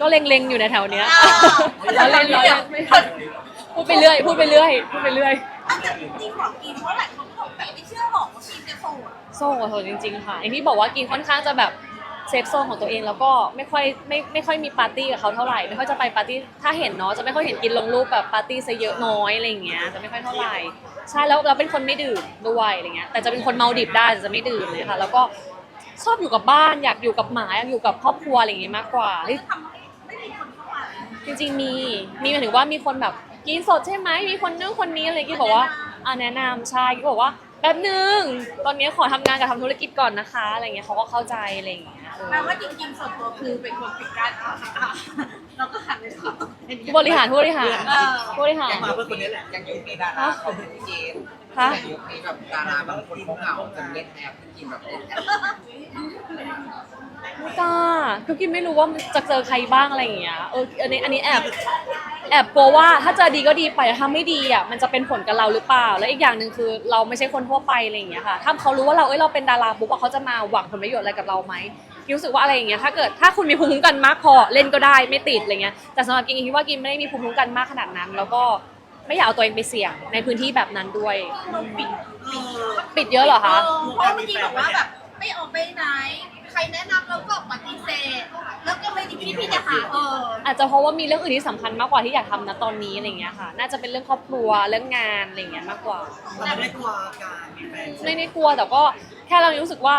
ก็เล็งๆอยู่ในแถวเนี้ยอ้าวเราเล่นเราเล่นพูดไปเรื่อยพูดไปเรื่อยพูดไปเรื่อยอันแต่จริงๆของกินเพราะหลายคนก็แบบไม่เชื่อหรอกว่ากินจะโสดโซ่กับโซจริง ๆ ค่ะอย่างที่บอกว่ากินค่อนข้างจะแบบเซฟโซนของตัวเองแล้วก็ไม่ค่อยไม่ไม่ค่อยมีปาร์ตี้กับเขาเท่าไหร่ไม่ค่อยจะไปปาร์ตี้ถ้าเห็นเนาะจะไม่ค่อยเห็นกินลงรูปแบบปาร์ตี้ซะเยอะน้อยอะไรอย่างเงี้ยจะไม่ค่อยเท่าไหร่ใช่แล้วเราเป็นคนไม่ดื่มด้วยอะไรเงี้ยแต่จะเป็นคนเมาดิบได้แต่จะไม่ดื่มเลยค่ะ แล้วก็ ชอบอยู่กับบ้านอยากอยู่กับหมาอยากอยู่กับครอบครัวอะไรอย่างเงี้ยมากกว่าเฮ้ยทำให้ไม่มีคนเข้ามาจริงๆมี มีหมายถึงว่ามีคนแบบกินสดใช่ไหม มีคนนู้นคนนี้อะไรกี้บอกว่าอ่าแนะนำใช่กี้บอกว่าแป๊บนึง ตอนนี้ขอทำงานกับทำธุรกิจก่อนนะคะ อะไรเงี้ยเขาก็เข้าใจอะไรอย่างเงี้ยเออแปลว่าจริงๆส่วนตัวคือเป็นคนปิดกา ผู้บริหารผู้บริหารเออ ผู้บริหารมาเพื่อคนนี้แหละอย่างยุคนี้ดาราเขาเป็นเกณฑ์คะอย่างยุคนี้แบบดาราบางคนเขาเหงาจนเล่นแอปจริงๆแบบเล่นแอปไม่กล้าคือกินไม่รู้ว่ามันจะเจอใครบ้างอะไรอย่างเงี้ยเอออันนี้อันนี้แอบแอบกลัวว่าถ้าเจอดีก็ดีไปถ้าไม่ดีอะมันจะเป็นผลกับเราหรือเปล่า แล้วอีกอย่างหนึ่งคือเราไม่ใช่คนทั่วไปอะไรอย่างเงี้ยค่ะ ถ้าเขารู้ว่าเราเอ้ยเราเป็นดาราปุ๊บอะเขาจะมาหวังผลประโยชน์อะไรกับเราไหมกิน รู้สึกว่าอะไรอย่างเงี้ยถ้าเกิดถ้าคุณมีภูมิคุ้มกันมากพอเล่นก็ได้ไม่ติดอะไรเงี้ยแต่สำหรับกินคิดว่ากินไม่ได้มีภูมิคุ้มกันมากขนาดนั้น แล้วก็ไม่อยากเอาตัวเองไปเสี่ยงในพื้นที่แบบนั้นด้วยเราปิดปิดปิดเยอะเหรอเอคะอเพราะเมื่อกี้บอกว่าแบบไม่ออกไปไหน ใครแนะนำแล้วก็ปฏิเสธ แล้วก็ไม่ได้คิดที่จะหาเอออาจจะเพราะว่ามีเรื่องอื่นที่สำคัญมากกว่าที่อยากทำนะตอนนี้อะไรเงี้ยค่ะ น่าจะเป็นเรื่องครอบครัวเรื่องงานอะไรเงี้ยมากกว่า เราไม่ได้กลัวการมีแฟนไม่ได้กลัวแต่ก็แค่เรารู้สึกว่า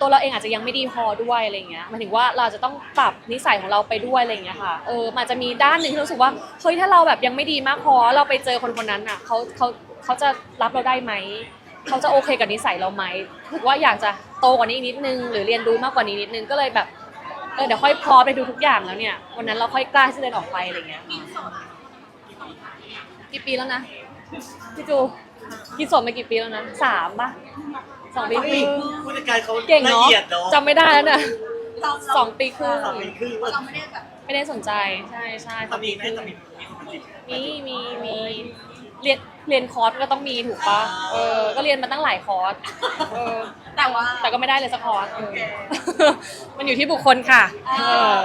ตัวเราเองอาจจะยังไม่ดีพอด้วยอะไรเงี้ยหมายถึงว่าเราจะต้องปรับนิสัยของเราไปด้วยอะไรเงี้ยค่ะเออมันอาจจะมีด้านหนึ่งที่รู้สึกว่าเฮ้ยถ้าเราแบบยังไม่ดีมากพอเราไปเจอคนคนนั้นอะเขาเขาเขาจะรับเราได้ไหมเขาจะโอเคกับนิสัยเราไหมรู้สึกว่าอยากจะโตกว่านี้อีกนิดนึง หรือเรียนรู้มากกว่านี้นิดนึงก็เลยแบบเออเดี๋ยวค่อยพร้อมไปดูทุกอย่างแล้วเนี่ยวันนั้นเราค่อยกล้าที่จะเดินออกไปอะไรเงี้ยกินสดกี่ปีแล้วนะพี่จูกินสดมากี่ปีแล้วนะสามปะ สองปีครึ่งผู้จัดการเขาเก่งละเนาะเอียดเนาะจำไม่ได้แล้วเนี่ยเราสองปีครึ่งสองปีครึ่งเราไม่ได้แบบไม่ได้สนใจใช่ใช่สตออนงมีปีไหมครึ่งตอนมีมีคนมาจีบมีมีมีเรียนเรียนคอร์สก็ต้องมีถูกปะเออก็เรียนมาตั้งหลายคอร์สเออ แต่ว่า แต่ก็ไม่ได้เลยสักคอร์สเออ โอเค มันอยู่ที่บุคคลค่ะ เออ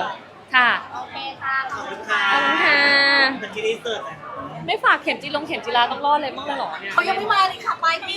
ค่ะโอเคค่ะขอบคุณค่ะขอบคุณค่ะเป็นที่นี่เสิร์ฟหน่อยไม่ฝากเข็มจีลงเข็มจีราต้องรอดเลยบ้างเลยเหรอเนี่ย เขายังไม่มาเลยค่ะปลายปี